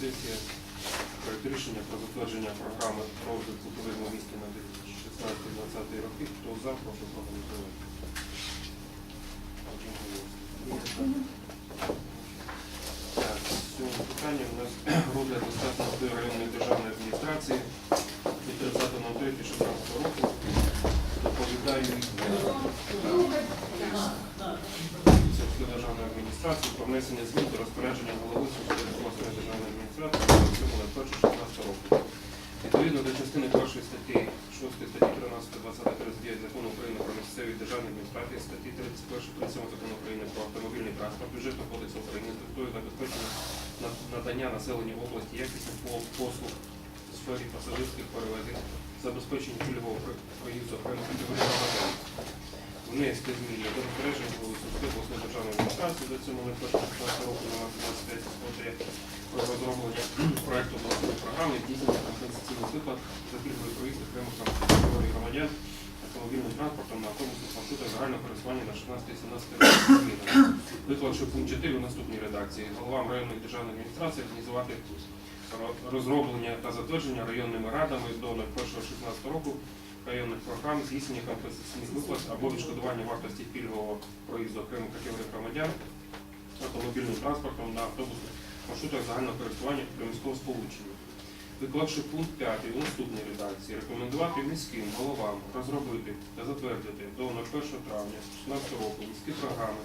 сесія. Проект рішення про затвердження програми розвитку туризму в місті на 2016-2020 роки. Хто за, прошу проголосувати. Так, сьоме питання у нас розгляд достатньо районної державної адміністрації від 30.03.16 року. Доповідаю Сільської державної адміністрації про внесення змін до розпорядження голови обласної державної адміністрації від 7.01.16 року. Відповідно до частини першої статті 6 статті 13, 20, 39 Закону України про місцеві державні адміністрації, статті 31, 37 Закону України про автомобільний транспорт, бюджетного кодексу України метою забезпечення на- надання населенню області якісних послуг у сфері пасажирських перевезень, забезпечення пільгового проїзду окремих категорій громадян. Внести зміни до розпорядження голови Сумської обласної державної адміністрації до цього на 1 року номер 25 смотря про розроблення проекту обласної програми здійснення компенсаційних виплат за пільговий проїзд окремих категорій громадян автомобільним транспортом на автобусних маршрутах загального користування на 16-17 років. Виклавши пункт 4 у наступній редакції. Головам районної державної адміністрації організувати розроблення та затвердження районними радами до 01.16 року районних програм здійснення компенсаційних виплат або відшкодування вартості пільгового проїзду окремих категорій громадян автомобільним транспортом на автобусних маршрутах загального користування приміського сполучення. Виклавши пункт 5 у наступній редакції, рекомендувати міським головам розробити та затвердити до 01 травня 2016 року міські програми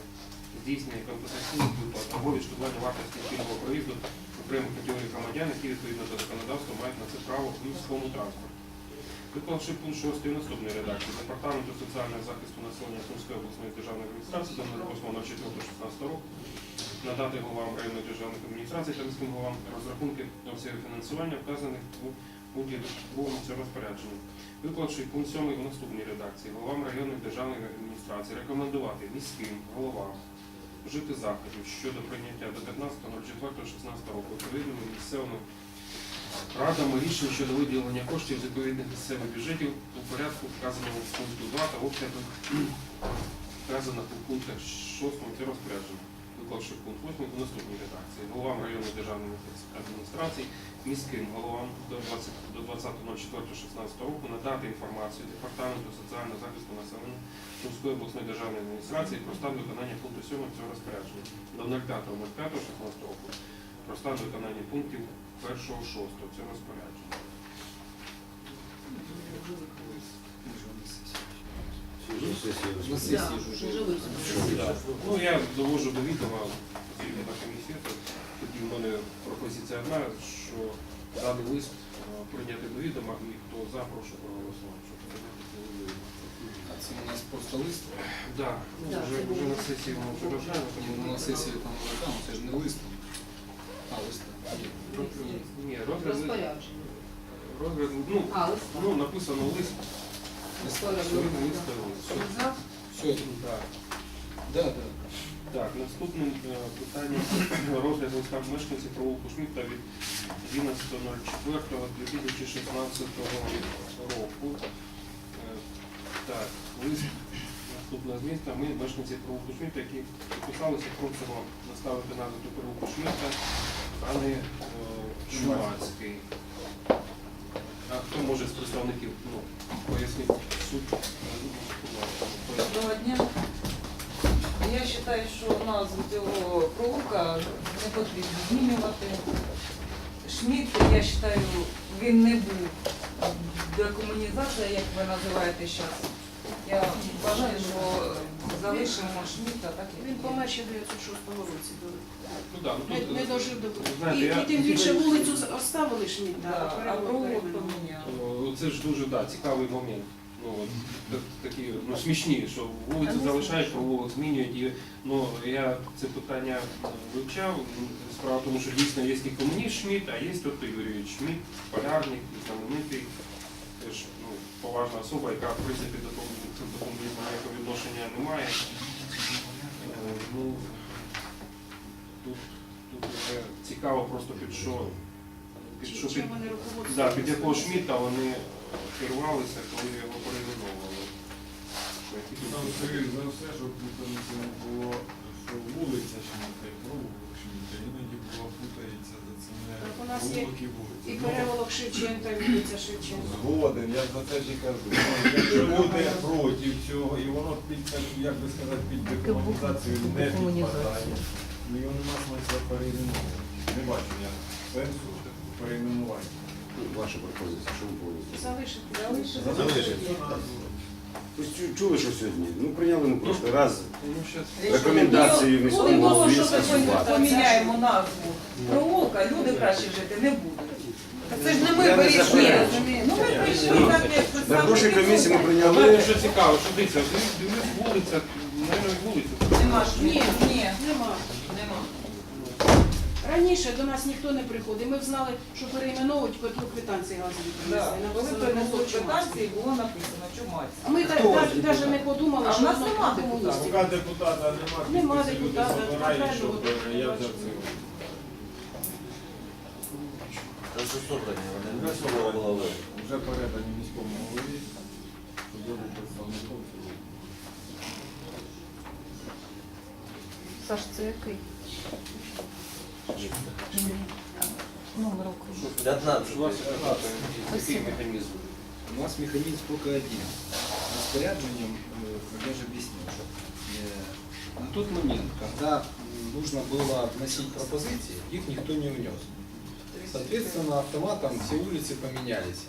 здійснення компенсаційних виплат або відшкодування вартості пільгового проїзду окремих категорій громадян, які відповідно до законодавства мають на це право в міському транспорті. Виклавши пункт 6 у наступній редакції Департаменту соціального захисту населення Сумської обласної державної адміністрації до 08.04.16 року надати головам районної державних адміністрацій та міським головам розрахунки обсягів фінансування, вказаних у пункті другому цього розпорядження. Виклавши пункт 7 у наступній редакції головам районних державних адміністрацій рекомендувати міським головам вжити заходів щодо прийняття до 15.04.16 року відповідними місцевими радами рішень щодо виділення коштів відповідних місцевих бюджетів у порядку вказаному в пункту 2 та обсягу вказаних у пунктах 6 цього розпорядження виклавши пункт 8 у наступній редакції. Головам районної державної адміністрації, міським головам до 20 до 20.04.16 року надати інформацію Департаменту соціального захисту населення Сумської обласної державної адміністрації про стан виконання пункту 7 цього розпорядження. До 05.05.16 року про стан виконання пунктів 1.6 цього розпорядження. Ну я довожу до відома на комісію. Тоді в мене пропозиція одна, що даний лист е, прийняти до відома і хто за, прошу проголосувати. щоб прийняти до відома. А це у нас просто лист. Да, ну, Да, вже, вже на сесії ми вже. Ну, на сесії там там, це ж не лист. А, лист. Ні, розгляд, розгляд, ну, А, ну, написано лист, сьогодні лист? Все, Да. да, да. Так, наступним е, питанням розгляд листа мешканців провулку Шмідта від 12.04.2016 року. Е, Так, лист наступного зміста. Ми, мешканці провулку Шмідта, які підписалися, просимо наставити назву до провулку а не е, Шумацький. А хто може з представників ну, пояснити суть? Доброго дня. Я вважаю, що назву цього провулка не потрібно змінювати. Шмідт, я вважаю, він не був декомунізація, як ви називаєте зараз. Я вважаю, що залишимо Шмідта так, як Він помер ще в 96-му році. Ну, да, ну, Не, тут, не дожив до знаєте, І, я- і тим більше вулицю оставили він, Да, а перейменували. поміняли. О, Це ж дуже да, цікавий момент. Ну, от, так- такі ну, смішні, що вулицю залишають, провулок змінюють. І, ну, я це питання е, вивчав. Справа в тому, що дійсно є і комуніст Шмідт, а є Тобто Юрійович Шмідт, полярник, знаменитий, теж ну, поважна особа, яка в принципі до того комунізму ніякого відношення не має. Е, Ну, тут, тут вже цікаво просто під що. Під що під? Да, під якого Шміта вони керувалися, коли його перейменовували. Там скоріш за все, щоб тут не було що вулиця Шміта і провулок Шміта, іноді була путається, Так у нас є і переволок Шевченка, і вулиця Шевченка. Згоден, я за це ж і кажу. Якщо люди проти цього, і воно під як би сказати, під декомунізацію не підпадає, ну його нема смисла перейменувати. Не бачу я сенсу перейменувати. Ваша пропозиція, що ви повинні? Залишити. Залишити. Чу- чули, що сьогодні? Ну, прийняли ми просто раз Ну, рекомендації Будемо міського того, що ми скасувати. поміняємо назву провулка, люди краще жити не будуть. Це ж не ми Я не вирішуємо. заперечую. Ну ми прийшли так, як На прошлій комісії ми цього. Знаєте, прийняли. що цікаво, що дивіться, вулиця, вулиця. Нема ж Ні. ні, Нема. Раніше до нас ніхто не приходив. Ми б знали, що перейменовують по трьох квитанції газові Да. принесли. Коли Написано принесли «Голосов Чумацький». квитанції, було написано Чумацький. Ми так навіть депутат? не подумали, А що в нас воно нема комуністів. Поки депутата нема, Нема депутата, забирають, щоб от, я взяв це. Вже собрані, вони не собрані. голови. Вже передані міському голові, щоб був представником. Саш, це який? Номер округу. 15. У вас Спасибо. механізм? У нас механизм только один. Распоряджением, э, я же объяснил, что э, на тот момент, когда нужно было вносить пропозиции, их никто не внес. Соответственно, автоматом все улицы поменялись.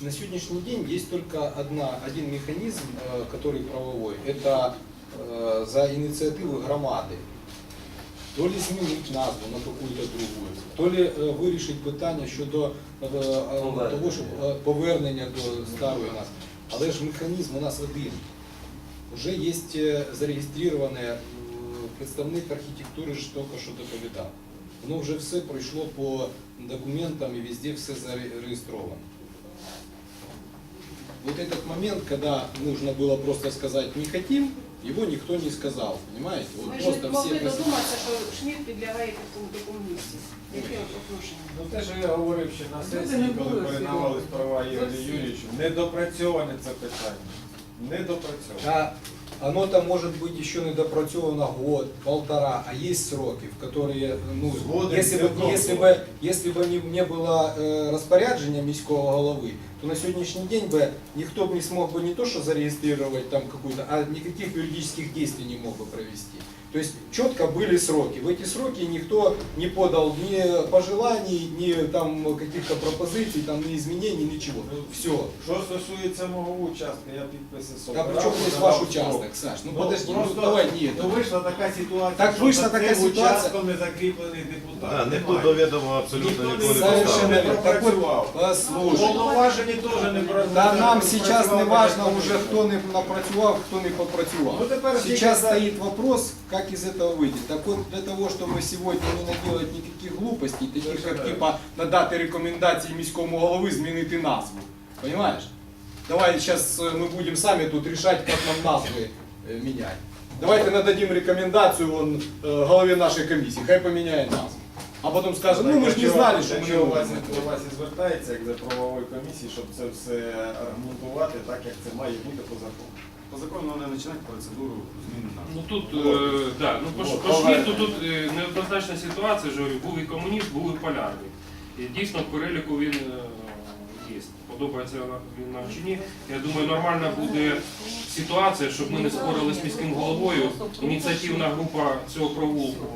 На сегодняшний день есть только одна, один механизм, э, который правовой. Это за инициативы громады. То ли змінити назву на какую-то другую, то ли е, вирішити питання щодо е, е, того, щоб повернення до старої назви. Але ж механізм у нас один. Уже є е, зареєстрований е, представник архітектури, ж тільки що доповідав. Воно вже все пройшло по документам і везде все зареєстровано. Вот этот момент, когда нужно было просто сказать «не хотим», его никто не сказал, понимаете? Вот Ми ж просто могли все прис- додуматися, що Шмідт підлягає під ком- до комуністів. Яке от отношення? Ну те, що я говорив ще на Люди сесії, не коли були передавались всього. права Ігорю Зовсім. Юрійовичу, недопрацьоване це питання. Недопрацьоване. А оно там может быть еще недопрацовано год, полтора, а есть сроки, в которые, ну, Згоден, если це бы, добре. если бы, если бы не, не было э, розпорядження міського голови, то на сегодняшний день бы никто бы не смог бы не то, что зарегистрировать там какую-то, а никаких юридических действий не мог бы провести. То есть четко были сроки. В эти сроки никто не подал ни пожеланий, ни там каких-то пропозиций, там, ни изменений, ничего. Все. Що стосується мого участка, я підписи А собирав. при чому здесь ваш участок, Саш? Ну, Ну, подожди, просто, ну давай нет. Ну вийшла така ситуація, Так що вийшла за така цим ситуація. участком не закріплений депутат. Да, ніхто Немає. до відома абсолютно Ніхто не ніколи не Совершенно Совершенно поставив. верно. Так вот, послушай. Теж не про- Да нам сейчас не важно уже, кто не напрацював, кто не попрацював. Ну, тепер Сейчас за- стоит вопрос, как из этого выйти. Так вот, для того, чтобы сегодня не наделать никаких глупостей, таких как типа надати рекомендації міському голови змінити назву. Понимаешь? Давай сейчас э, мы будем сами тут решать, как нам назвы э, менять. Давайте нададим рекомендацию вон, э, голове нашей комиссии, хай поменяет назву. А потом скажем, ну мы же не знали, что мы не Якщо у вас, можем. до вас і звертається, як до правової комісії, щоб це все аргументувати так, як це має бути по закону. По закону вони починати процедуру зміни назви. Ну тут, е, да, ну по, Вот, по Шмідту тут е, неоднозначна ситуація, ж говорю, був і комуніст, був і полярний. І дійсно в переліку він е, є. Подобається він нам чи ні. Я думаю, нормальна буде ситуація, щоб ми не спорили з міським головою. Ініціативна група цього провулку.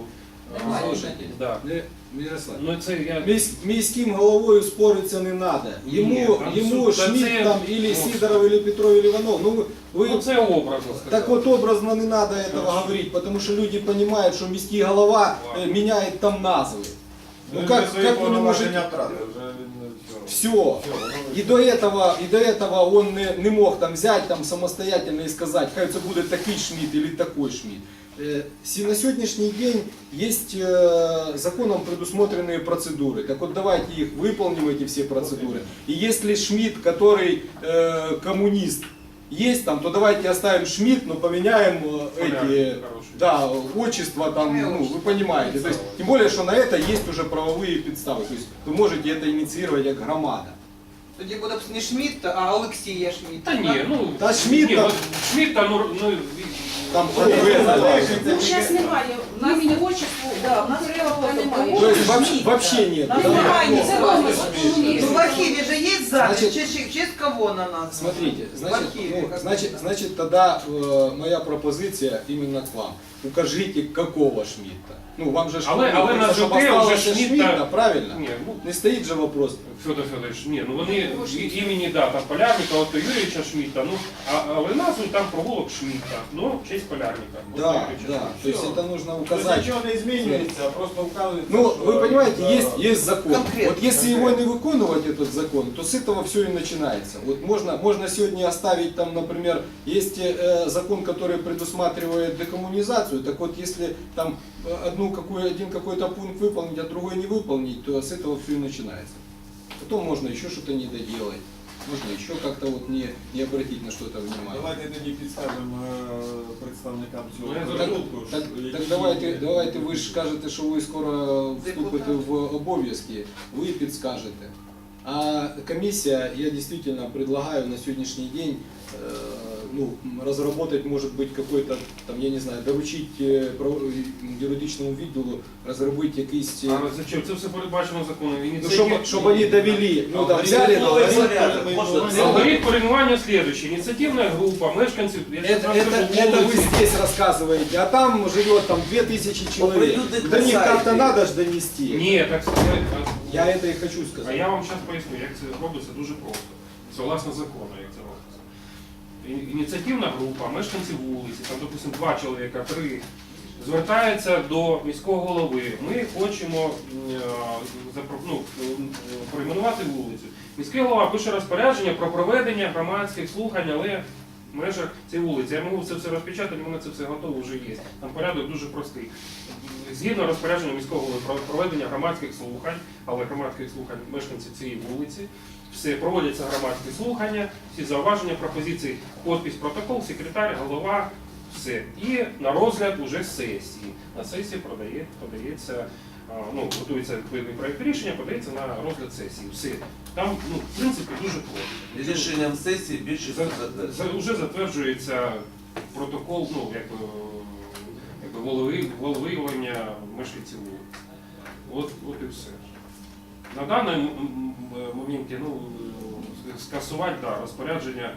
е, Немає. залишить. Да. Э, Мирослав. Ну це я Місь- Міським головою спориться не надо. Ні, Йому, там йому суд- та Шмидт це- там, или ну, Сидоров, или Петров, или Иванов. Ну, вы, ну, це образно сказати. так вот образно не надо этого говорить, потому что люди понимают, что міський голова э, меняет там назвы. Ну Він как, вже свої как вы не повноваження можете... втратив, вже він все. Все. Все, воно И до этого, и до этого он не, не мог там взять там самостоятельно и сказать, хай це буде такий Шмидт или такой Шмидт. Э, си- На сегодняшний день есть э, законом предусмотренные процедуры. Так вот давайте их выполним, эти все процедуры. И если Шмидт, который э, коммунист, есть там, то давайте оставим Шмидт, но поменяем э, Полярный, эти хороший. да, отчества там, ну, вы понимаете. То есть, тем более, что на это есть уже правовые подставы. То есть вы можете это инициировать как громада. Тоді буде б не Шмідт, а Олексія Шмідт. Та ні, ну Та Шмідта- ні, от Шмідта, ну, ну там Ну, ну, зараз немає. Да, в нас Кирилова немає. Вообще, вообще нет. Да? немає. Ну в архиве же есть запись, Значит- кого на нас? Смотрите, В значит, архиве. ну, значит, значит тогда э, моя пропозиция именно к вам. Укажите, какого Шмидта. Ну, вам же ж Але- але на щоб ЖТ вже осталося Шмидта- Шмидта, правильно? Ні, ну, Не стоїть же вопрос. Федор Федорович, ні, ну вони і- імені да, там Полярника, Отто Юрійовича Шмідта, ну, а, але назву там провулок Шмідта, ну, в честь Полярника. Отто Да, Юрійовича да. Шмідта. То есть это нужно Тобто указать. нічого не змінюється, а просто вказується. Ну, що- вы понимаете, Да. есть, есть закон. Конкретно. Вот если его не выполнивать, этот закон, то с этого все и начинается. Вот можно, можно сегодня оставить там, например, есть э, закон, который предусматривает декоммунизацию, так вот если там э, одну какой, один какой-то пункт выполнить, а другой не выполнить, то с этого все и начинается. Потом можно еще что-то не доделать, можно еще как-то вот не, не обратить на что-то внимание. Давайте тоді підскажемо е, представникам цього Ну, я Так, продукту. так, що так які- давайте, давайте ви ж кажете, що ви скоро вступите в обов'язки, ви підскажете. А комісія, я действительно предлагаю на сьогоднішній день э, ну, разработать, может быть, какой-то, там, я не знаю, доручить э, право- юридичному відділу розробити якийсь... э, А зачем? Це все передбачено законом. Ну, Ініціатив- щоб, щоб вони довели, ну, там, взяли, Новий там, порядок. Можна Алгоритм коригування слідуючий. Ініціативна група, мешканців, я Это, щас вам это, скажу, это вы вулиці. здесь рассказываете, а там живет там 2000 человек. Оприлюднить До на них сайті. как-то надо ж донести. Ні, так сказати. Я это и хочу А сказать. я вам зараз поясню, як це робиться дуже просто. Це власне закону, як це робиться. Ініціативна група, мешканці вулиці, там, допустимо, два чоловіка, три, звертаються до міського голови. Ми хочемо е, ну, перейменувати вулицю. Міський голова пише розпорядження про проведення громадських слухань, але в межах цієї вулиці. Я можу це все розпечатати, в мене це все готово вже є. Там порядок дуже простий. Згідно розпорядження міського голови про проведення громадських слухань, але громадських слухань мешканців цієї вулиці, все проводяться громадські слухання, всі зауваження, пропозиції, подпись, протокол, секретар, голова, все. І на розгляд уже сесії. На сесії продає, подається, ну, готується відповідний проєкт рішення, подається на розгляд сесії. Все. Там, ну, в принципі, дуже просто. Рішенням сесії більше За, за, вже затверджується протокол, ну, якби, якби голови, волевиявлення мешканців вулиць. От, от і все. На даний м- моменті ну, е, скасувати да, розпорядження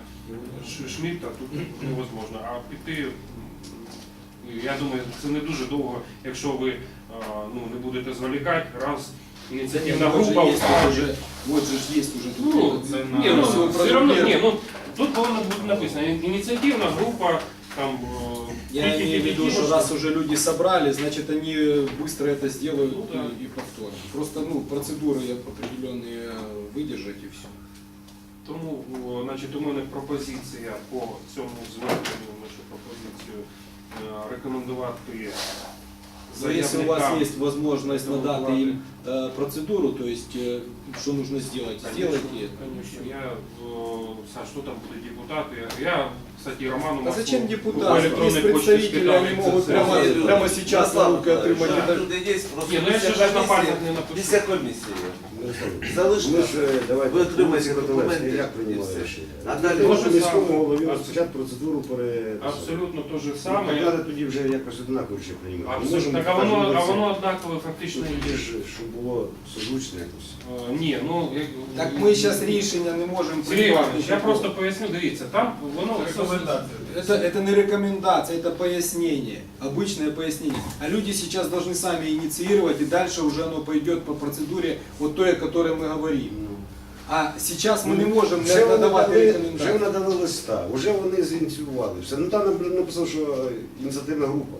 Шмідта тут невозможно. А піти, я думаю, це не дуже довго, якщо ви ну, не будете зволікати, раз ініціативна група есть вкаже. вот же ж есть уже тут. Ну, это, ні, ну, все равно, ні, ну, тут повинно бути написано, ініціативна група, там, е, Я тільки имею в виду, підійшло, что раз уже люди собрали, значит они быстро это сделают Ну да. и, и повторно. Просто ну, процедуры определенные выдержать и все. Тому, о, значить, у мене пропозиція по цьому зверненню, нашу пропозицію е, рекомендувати Но если у вас заявникам- есть возможность Ну, надать ладно. им э, процедуру, то есть э, что нужно сделать, Конечно, сделайте это. Конечно, я, э, Саш, что там будут депутаты? Я, кстати, Роману А зачем Москву по депутаты? электронной Есть почте представители, скидал, они и могут це- прямо, Люди. прямо сейчас на руки Ярослав отримать. Михайлович, Это- Люди є просто Ні, ну я ще після ж на комісії- пальцях не напишу. Після комісії. Ми Залиште. ж е, давайте Ви отримаєте вулиці документи Котелевської, як і приймали все. рішення. А далі Можна те міському саме. голові Абс- розпочати процедуру пере... Абсолютно те же Ну, саме. Треба тоді вже якось однаково ще приймати. Ми Абсолютно. можемо Так, а воно, а покажемо воно це. однаково фактично Ну, і тоді є. ж, щоб було созвучно якось. Е, Ні, ну як- Так мы сейчас решения не можем Сергій принимать. Іванович, я просто поясню, дивіться, там воно Рекомендація. Это, это не рекомендация, это пояснение, обычное пояснение. А люди сейчас должны сами инициировать, и дальше уже оно пойдет по процедуре вот той, о которой мы говорим. А сейчас мы не можем Вже вони надавати дали, вже рекомендации. надали листа, вже вони зініціювали все. Ну там написано, що е, ініціативна група.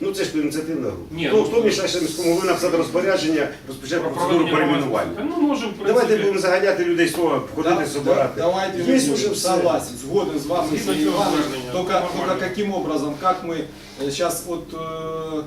Ну це ж то ініціативна група. Ні, ну, ну, хто мішає ще міському голові написати розпорядження, розпочати Про процедуру проведення перейменування? громадських- Ну, можемо, в Давайте принципі, будемо заганяти людей з того, Да, ходити, да, собирати. давайте Є выберем. уже все. согласен, сгоден с вами, Згідно Сергей цього Иванович. звернення, Только, нормально. только каким образом, как мы сейчас вот э,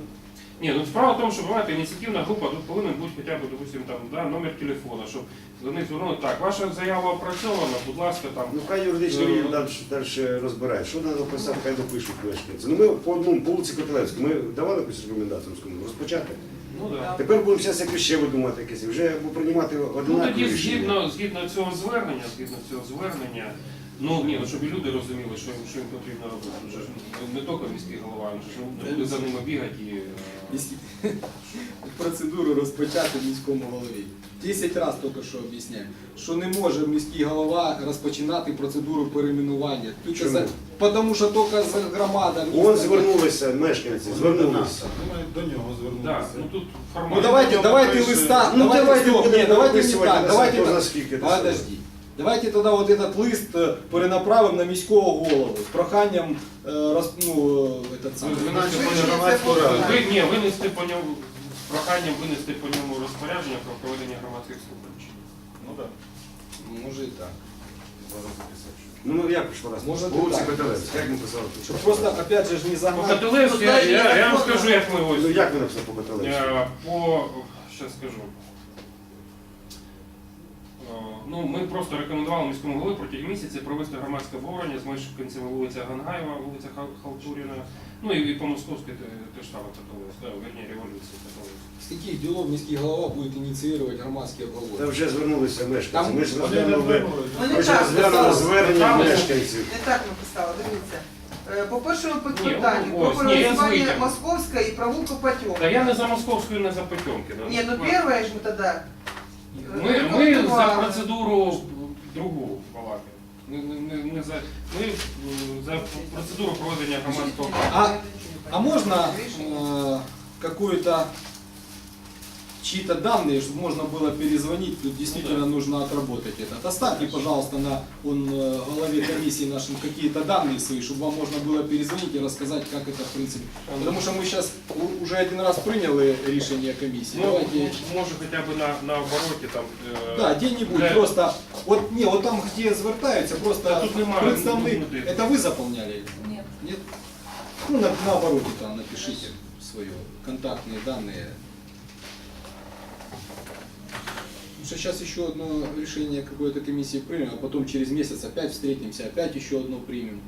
ні, ну справа в тому, що буває ініціативна група, тут повинен бути хоча б, допустим, там, да, номер телефона, щоб до них звернули, так, ваша заява опрацьована, будь ласка, там, Ну хай юридичний Ну, далі, далі розбирає. Що треба писати, хай допишуть мешканці. Ну ми по одному, по вулиці Котелевській, ми давали якусь рекомендацію розпочати. ну да. Тепер будемо зараз якось ще видумати якесь, вже приймати Ну тоді рішення. згідно, згідно цього звернення, згідно цього звернення, Ну ні, ну щоб і люди розуміли, що їм, що їм потрібно робити. Ну, що ж не тільки міський голова, він же ж не буде за ними бігати і. е, Міські- процедуру розпочати в міському голові. Десять разів тільки що об'ясняю, що не може міський голова розпочинати процедуру перейменування. Тільки Чому? за- Тому що тільки з громада. Міста- звернулися мешканці, звернулися. До нього Да, звернутися. ну тут Ну формально. давайте, Нього давайте пише- листа, Ну, давайте, давайте стоп, будемо ні, давайте не виписувати так, на давайте сайт, так. за скільки це Подожди. Давайте тоді от этот лист е, перенаправимо на міського голову з проханням е, роз, ну, е, этот. Ви- по ні, винести по ньому з проханням винести по ньому розпорядження про проведення громадських слухань. Ну так. Може і так. Ну ну, як пішло раз? Може, Вулиці так. Котелевська, як ми писали? Щоб просто, опять же, ж не По загнати. Катилевську, я, я, я вам скажу, як ми Ну ось. як ви написали по Котелевську? Е, По зараз скажу. Ну, ми просто рекомендували міському голові протягом місяця провести громадське обговорення з мешканцями вулиця Гангаєва, вулиця Халтуріна, ну і, і по Московській те- теж саме Католицька, да, верні революції Католицька. З таких ділов міський голова буде ініціювати громадські Та обговорення. вже звернулися мешканці. Ми ж розглянули, писали. звернення мешканців. Не так написала, дивіться. Е, По першому Ні, питанню, про ні, я переименування звикла. Московська і провулку Потьом. Та я не за Московську і не за Потьомки. да. Ні, ну перше ж ми тоді. Ми, ми за процедуру другу балакаємо. Ми, ми, не за, ми е, за процедуру проведення громадського. А, а можно э, какую-то чьи-то данные, чтобы можно было перезвонить, тут действительно нужно отработать это. Оставьте, пожалуйста, на он, э, главе комиссии нашим какие-то данные свои, чтобы вам можно было перезвонить и рассказать, как это в принципе. Потому что мы сейчас уже один раз приняли решение комиссии. Ну, Давайте, може хоча б на, на обороті там. е, да, где-нибудь для- просто, вот, не, вот там, где звертаются, просто Та тут ну, ну, это вы заполняли? Нет. Нет? Ну, на, на обороте там напишите свое, контактные данные. Потому что сейчас еще одно решение какой-то комиссии примем, а потом через месяц опять встретимся, опять еще одно примем.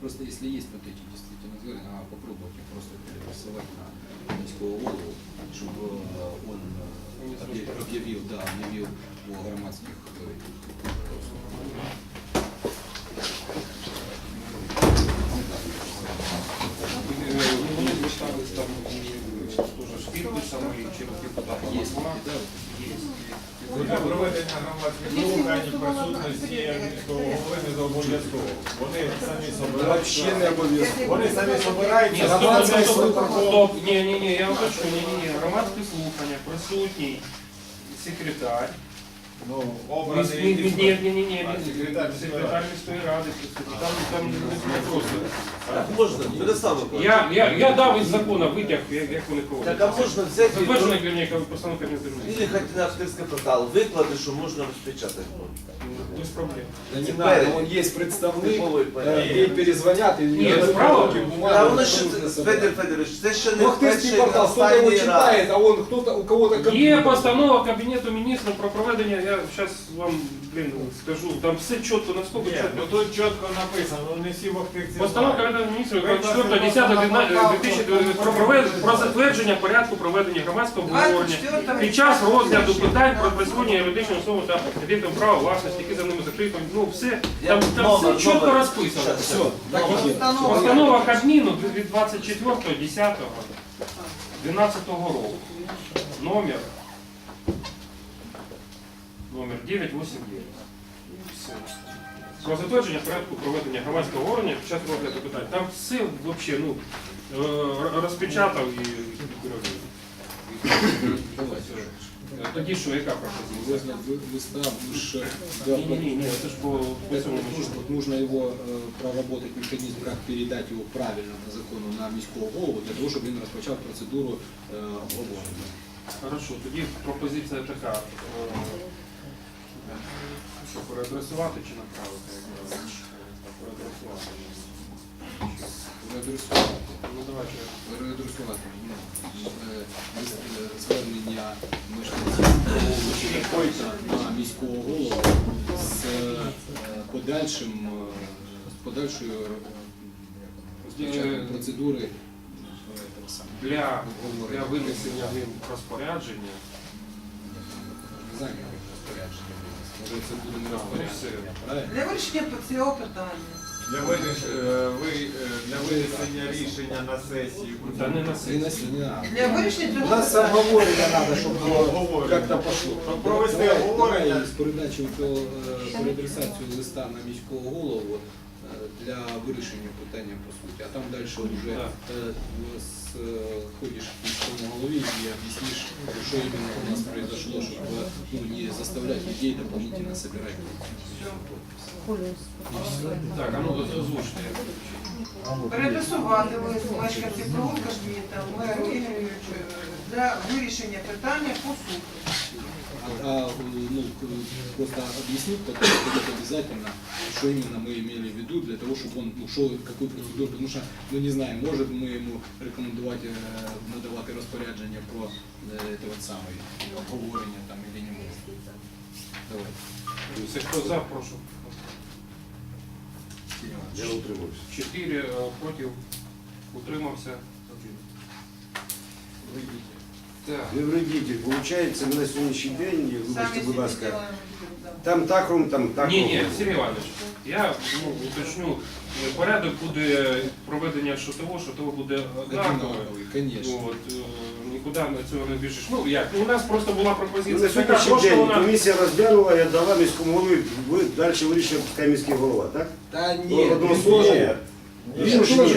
Просто если есть вот эти действительно взгляды, надо попробовать их просто перерисовать на міського голову, чтобы э, он э, объявил, объявил, да, объявил о громадских Москва. да? Є. Для проведення громадських слухань присутності міського голови не зобов'язково. Вони самі Вообще не обов'язково. Вони самі собираються. стоп, слухання. стоп, ні, ні, ні, я уточню, ні, ні, ні, громадське слухання, присутній секретар, Ну, Ні, ні, ні, ні, ні, ні, секретар міської ради. секретар там, там не просто. Так можна, Мирослав. Я, я, я дав із закону витяг, як, як вони проводять. Так, а можна взяти Затверджений мене постановка Кабінету Міністрів. Или хоть на авторский портал виклади, що можна розпечатати. Без проблем. Да не надо, он есть представник, Типовий э, ей перезвонят и Нет, не справа. А воно ще, Федір Федорович, це ще не перший портал, кто-то его останній раз. читает, а он кто-то, у кого-то Є постанова Кабінету міністрів про проведення, я зараз вам, блін, скажу, там все чітко, наскільки Ні, чітко. ну тут чітко написано, ну не всі в Ахтирці Постанова знають. Кабінету міністрів Ви 24 10 2000 про, затвердження порядку проведення громадського обговорення 24 під час розгляду питань про присвоєння юридичної особи та об'єктам права власності, які за ними закриті. Ну все, там, там все чітко розписано. Все, так и есть. Постанова Кабміну від 24 10 12 року. Номер Номер 989. Все. Про затвердження порядку проведення громадського обговорення під час розгляду питань. Там все взагалі ну, е, розпечатав і Давайте. Е, Тоді що, яка пропозиція? Возле вы- листа уж, да, Ні, ні, ні, ні, це ж по, по Поэтому цьому нужно, нужно его э, проработать механизм, как передать его правильно по закону на міського голову, для того, щоб він розпочав процедуру э, обговорення. Хорошо, тоді пропозиція така. що переадресувати чи направити? правильно? Переадресувати. Ну е, звернення мешканців на міського голову з е, подальшим е, з подальшою е, процедури. Для, для винесення ним розпорядження Може це буде не Ну, правильно? Для вирішення цього питання. Для вирішення, е, ви- е, для винесення рішення на сесії. Та не на Не сесії. Для вирішення У цього нас питання. обговорення треба, щоб було Обговорення. як-то пошло. Щоб провести обговорення. З передачею цього е, переадресацію листа на міського голову е, для вирішення питання по суті. А там далі вже е, е, ходиш к міському голові і об'ясниш, що іменно у нас произошло, щоб е, ну, не заставлять людей дополнительно собирать. Так, а ну озвучте. Переадресувати лист Жміта меру Ігорю для вирішення питання по суті. А, ну, просто объяснить потом будет обязательно, что именно мы имели в виду, для того, чтобы он ушел, какую процедуру, потому что, ну не знаю, может мы ему рекомендувати е, надавати розпорядження про е, це от саме обговорення там или не може. Давай. Це хто за, прошу. Я утримався. Чотири е, проти, утримався. Один. Так. Не вредитель. Получається, ми на сьогоднішній день, вибачте, Самі будь собі ласка, зробимо да. там так рум, там так Ні, рум. ні, Сергій Іванович, я ну, уточню, е, порядок буде проведення шотового, шотово буде однакове. Одинаковий, конечно. От, е, нікуди на цього не біжиш. Ну як, ну, у нас просто була Ну, пропозиція. на така, сьогоднішній просто день вона- комісія розглянула і дала міському голові, ви далі вирішує пускай міський голова, так? Та Ну, ні, одного він слова. теж- Він ж ні.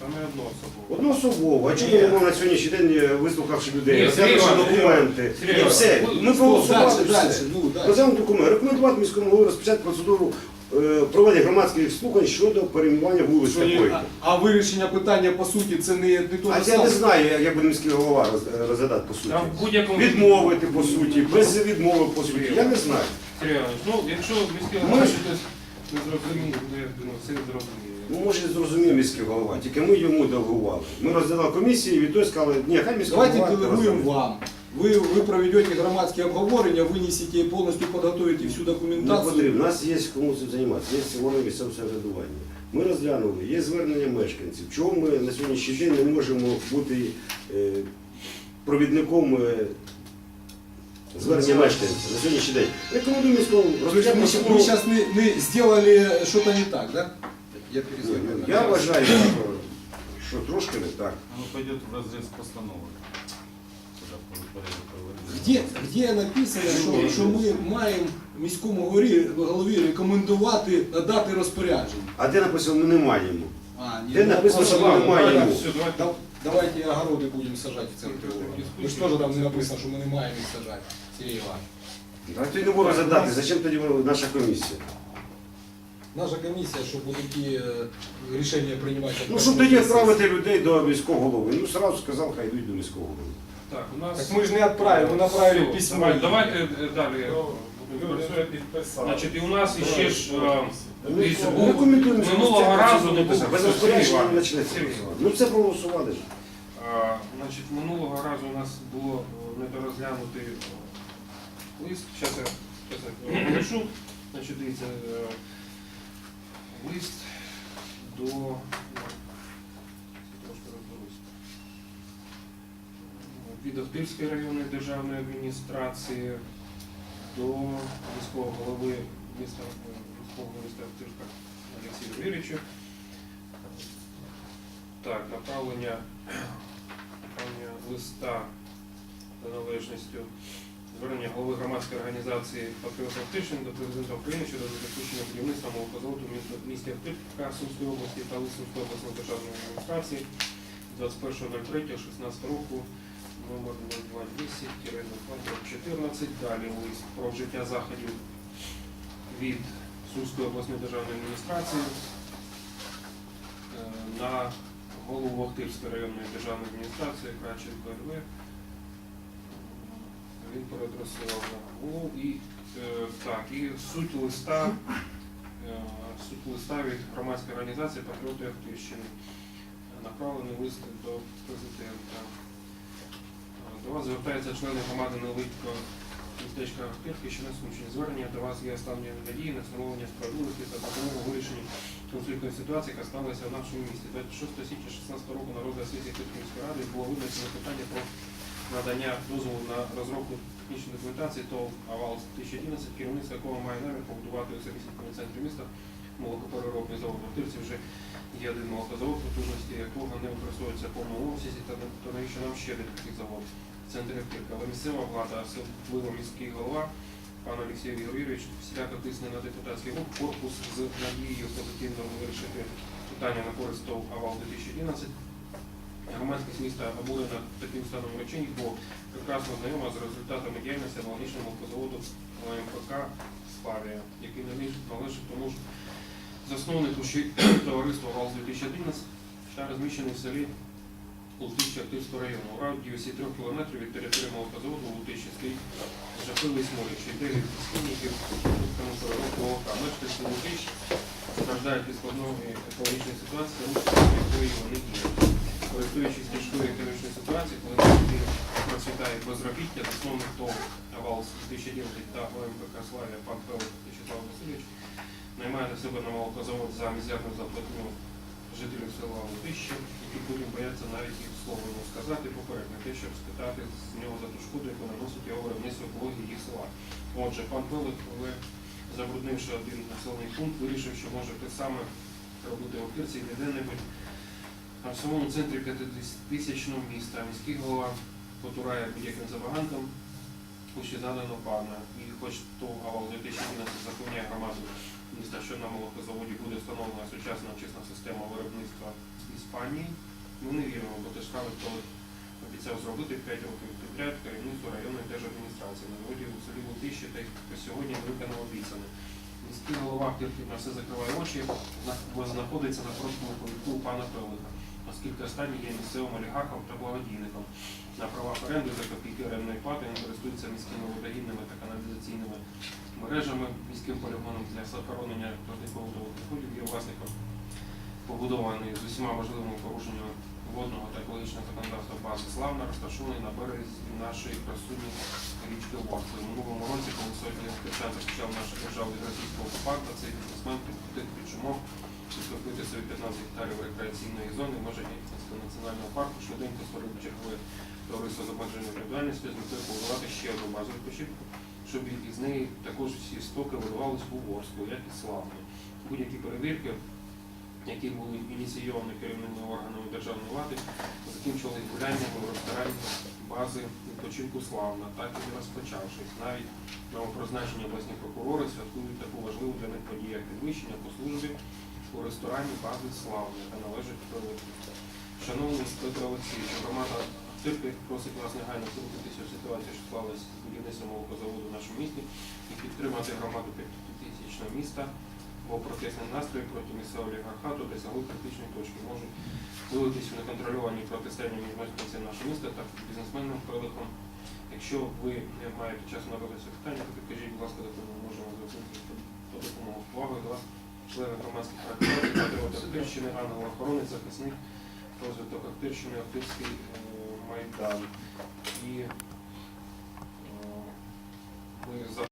Та не одно особо. Одноособово. А чому ми на сьогоднішній день, е, вислухавши людей, Ні, розглянувши документи, Сергій і все. Ми Дальше, проголосували все. ну. Розглянути документ. Рекомендувати міському голові розпочати процедуру е, проведення громадських слухань щодо перейменування вулиць такої. А, а вирішення питання по суті це не, не то А я не знаю, як- буде міський голова роз- розглядати по суті. Там Відмовити по суті, без відмови по суті. Я не знаю. Сергій ну якщо міський голова щось не зрозуміє, то я думаю, все зрозуміє. Ну, може, зрозумів міський голова, тільки ми йому делегували. Ми розглядали комісії, і той сказали, ні, хай міський Давайте голова. делегуем розгляне». вам. Вы, вы проведете громадские обговорения, вынесете и полностью подготовите всю Не документацию. потрібно. У нас є кому цим займатися, є органи місцевого самоврядування. Ми розглянули, є звернення мешканців. Чому ми на сьогоднішній день не можемо бути е, провідником е, звернення мешканців на сьогоднішній день? Рекомендую міському То есть мы, розпочати щас- мы процедуру. сейчас не, не сделали что-то не так, да? Я перезвоню. ну, Я вважаю, що, трошки не так. Воно пойде в розріз постанови. Куди порядок проведення. Где, где написано, що, що ми маємо міському горі, голові рекомендувати надати розпорядження? А де написано, ми не маємо? А, ні, Де ну, написано, що ми не маємо? давайте- Все, давайте. да- Давайте огороди будемо сажати в центрі города. Ну ж там не написано, що ми не маємо їх сажати, Сергій Іванович? А ти не можеш задати, зачем тоді наша комісія? Наша комісія, щоб такі е, рішення приймати. Ну, щоб тоді відправити людей до міського голови. Ну, сразу сказав, хай йдуть до міського голови. Так, у нас... Так ми ж не відправили, ми направили Все, письмо. Давай, давайте е, далі. Значить, і у нас іще ж е, Ну, був минулого разу не був. Без розпорядження не Сергій. Іванович, Ну це проголосували ж. А, Значить, минулого разу у нас було е, недорозглянутий е, лист. Зараз я, щас я напишу. Значить, дивіться, е, лист до. ну. Від Охтирської районної державної адміністрації до міського голови міста міського міста Охтирська Олексія Юрійовича. Так, направлення направлення листа за належністю звернення голови громадської організації Патріот Автишин до президента України щодо запущення будівництва молокозаводу в місті- Автирка Сумської області та Лисинської обласної державної адміністрації 21.03.16 року номер 0210-14. Далі лист про вжиття заходів від Сумської обласної державної адміністрації е, на голову Охтирської районної державної адміністрації Краченко РВ. Він переадресував на і е, так, і суть листа, е, суть листа від громадської організації Патріоти Охтирщини. Направлений лист до президента. Е, До вас звертаються члени громади Невеличкого містечка Охтирки, що на Сумщині. Звернення до вас є останні надії на встановлення справедливості та допомогу вирішенні конфліктної ситуації, яка сталася в нашому місті. 26 січня 2016 року на розгляд сесії міської ради було визначено питання про надання дозволу на розробку технічної документації ТОВ АВАЛ 2011, керівництво якого має намір побудувати у самісінькому центрі міста молокопереробний завод. В Охтирці вже є один молокозавод, потужності якого не використовується повному обсязі, та то навіщо нам ще один такий завод в центрі Охтирки. Але місцева влада, особливо міський голова, пан Олексій Юрійович, всіляко тисне на депутатський корпус з надією позитивно вирішити питання на користь ТОВ АВАЛ 2011. Громадськість міста обурена таким станом речей, бо прекрасно знайома з результатами діяльності аналогічного позаводу ОМПК Славія, який належить тому ж засновнику ще товариства ВАЛ 2011 та розміщений в селі Лутища Активського району. У радіусі 3 кілометрів від території молокозаводу у Лутищі стоїть жахливий сморід, що йде від продуктами переробку молока. Мешканці Лутищ страждають від складної екологічної ситуації, якої вони діють. Користуючись тяжкою економічною ситуацією, коли процвітає безробіття, засновник ТОВ АВАЛ 2009 та ОМПК Славія пан Пелик Вячеслав Васильович наймає на себе на молокозавод за мізерну заплатню жителів села Лутище, які потім бояться навіть їх слово йому сказати попередньо, те, щоб спитати з нього за ту шкоду, яку наносить його виробництво екології їх села. Отже, пан Пелик, але забруднивши один населений пункт, вирішив, що може те саме робити в Охтирці і де-небудь а в самому центрі 50-тисячного міста міський голова потурає будь-яким забагантом, хоч і задано пана. І хоч то ГАВАЛ 2011 запевняє громаду міста, що на молокозаводі буде встановлена сучасна очисна система виробництва Іспанії, ми не віримо, бо те ж саме, коли обіцяв зробити 5 років підряд керівництво районної держадміністрації на заводі у селі Лутищі, та й сьогодні не виконав обіцяне. Міський голова Кирки на все закриває очі, бо знаходиться на короткому повідку пана Пелика оскільки останній є місцевим олігархом та благодійником. На правах оренди за копійки орендної плати він користується міськими водогінними та каналізаційними мережами, міським полігоном для захоронення родникових доходів є власником побудованої з усіма можливими порушеннями водного та екологічного законодавства бази Славна, розташований на березі нашої красуні річки Ворсли. У минулому році, коли сотні християн захищав нашу державу від російського окупанта, цей бізнесмен під підступити собі 15 гектарів рекреаційної зони в межах національного парку, швиденько створив чергове товариство з обмеженою відповідальністю з метою побудувати ще одну базу відпочинку, щоб із неї також всі стоки виливались у Ворску, як і славно. Будь-які перевірки, які були ініційовані керівними органами державної влади, закінчували гуляннями в ресторані бази відпочинку славна, так і не розпочавшись. Навіть новопризначені обласні прокурори святкують таку важливу для них подію, як підвищення по службі у ресторані бази Славна, яка належить Прилипу. Шановний Петро Олексійович, громада Тирки просить вас негайно втрутитися в ситуацію, що склалась з будівництвом молокозаводу в нашому місті і підтримати громаду п'ятитисячного міста, бо протестні настрої проти місцевого олігархату досягли критичної точки. Можуть вилитись в неконтрольовані протистояння між мешканцями нашого міста та бізнесменом Прилипом. Якщо ви не маєте часу на питання, то підкажіть, будь ласка, ми можемо звернутися по допомогу. Увагою до вас члени громадських організацій, патріоти Охтирщини, ангел охорони, захисник, розвиток Охтирщини, Охтирський е, Майдан. І е, ми